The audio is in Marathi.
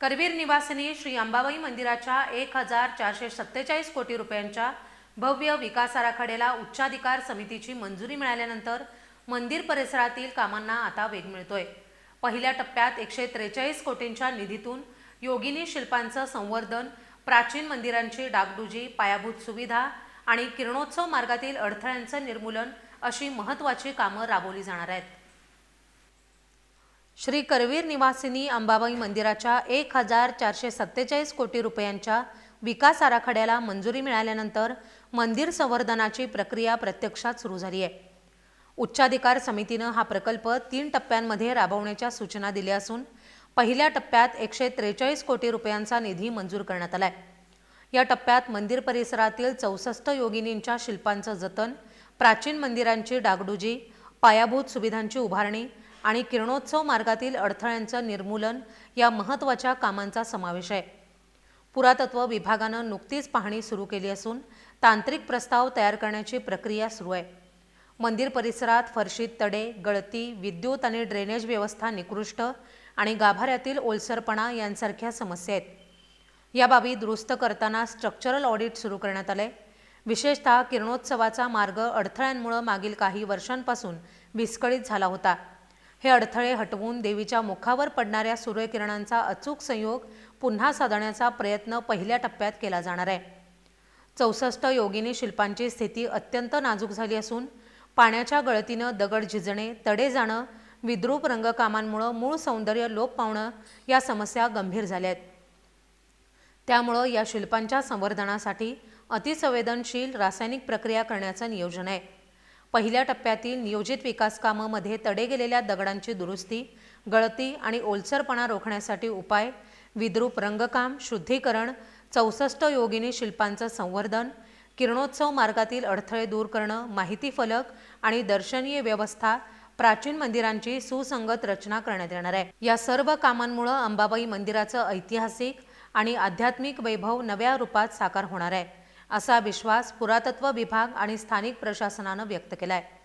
करवीर निवासिनी श्री अंबाबाई मंदिराच्या एक हजार चारशे सत्तेचाळीस कोटी रुपयांच्या भव्य विकास आराखड्याला उच्चाधिकार समितीची मंजुरी मिळाल्यानंतर मंदिर परिसरातील कामांना आता वेग मिळतोय. पहिल्या टप्प्यात एकशे त्रेचाळीस कोटींच्या निधीतून योगिनी शिल्पांचं संवर्धन प्राचीन मंदिरांची डागडुजी पायाभूत सुविधा आणि किरणोत्सव मार्गातील अडथळ्यांचं निर्मूलन अशी महत्त्वाची कामं राबवली जाणार आहेत. श्री करवीर निवासिनी अंबाबाई मंदिराच्या एक हजार चारशे सत्तेचाळीस कोटी रुपयांच्या विकास आराखड्याला मंजुरी मिळाल्यानंतर मंदिर संवर्धनाची प्रक्रिया प्रत्यक्षात सुरू झाली आहे. उच्चाधिकार समितीनं हा प्रकल्प तीन टप्प्यांमध्ये राबवण्याच्या सूचना दिल्या असून पहिल्या टप्प्यात एकशे त्रेचाळीस कोटी रुपयांचा निधी मंजूर करण्यात आलाय. या टप्प्यात मंदिर परिसरातील चौसष्ट योगिनींच्या शिल्पांचं जतन प्राचीन मंदिरांची डागडुजी पायाभूत सुविधांची उभारणी आणि किरणोत्सव मार्गातील अडथळ्यांचं निर्मूलन या महत्त्वाच्या कामांचा समावेश आहे. पुरातत्व विभागानं नुकतीच पाहणी सुरू केली असून तांत्रिक प्रस्ताव तयार करण्याची प्रक्रिया सुरू आहे. मंदिर परिसरात फरशीत तडे गळती विद्युत आणि ड्रेनेज व्यवस्था निकृष्ट आणि गाभाऱ्यातील ओलसरपणा यांसारख्या समस्या आहेत. या बाबी दुरुस्त करताना स्ट्रक्चरल ऑडिट सुरू करण्यात आले विशेषतः किरणोत्सवाचा मार्ग अडथळ्यांमुळे मागील काही वर्षांपासून विस्कळीत झाला होता. हे अडथळे हटवून देवीच्या मुखावर पडणाऱ्या सूर्यकिरणांचा अचूक संयोग पुन्हा साधण्याचा प्रयत्न पहिल्या टप्प्यात केला जाणार आहे. चौसष्ट योगिनी शिल्पांची स्थिती अत्यंत नाजूक झाली असून पाण्याच्या गळतीनं दगड झिजणे तडे जाणं विद्रूप रंगकामांमुळं मूळ सौंदर्य लोप पावणं या समस्या गंभीर झाल्या आहेत. त्यामुळं या शिल्पांच्या संवर्धनासाठी अतिसंवेदनशील रासायनिक प्रक्रिया करण्याचं नियोजन आहे. पहिल्या टप्प्यातील नियोजित विकासकामामध्ये तडे गेलेल्या दगडांची दुरुस्ती गळती आणि ओलसरपणा रोखण्यासाठी उपाय विद्रूप रंगकाम शुद्धीकरण चौसष्ट योगिनी शिल्पांचं संवर्धन किरणोत्सव मार्गातील अडथळे दूर करणं माहिती फलक आणि दर्शनीय व्यवस्था प्राचीन मंदिरांची सुसंगत रचना करण्यात येणार आहे. या सर्व कामांमुळे अंबाबाई मंदिराचं ऐतिहासिक आणि आध्यात्मिक वैभव नव्या रूपात साकार होणार आहे. असा विश्वास पुरातत्व विभाग आणि स्थानिक प्रशासनानं व्यक्त केला आहे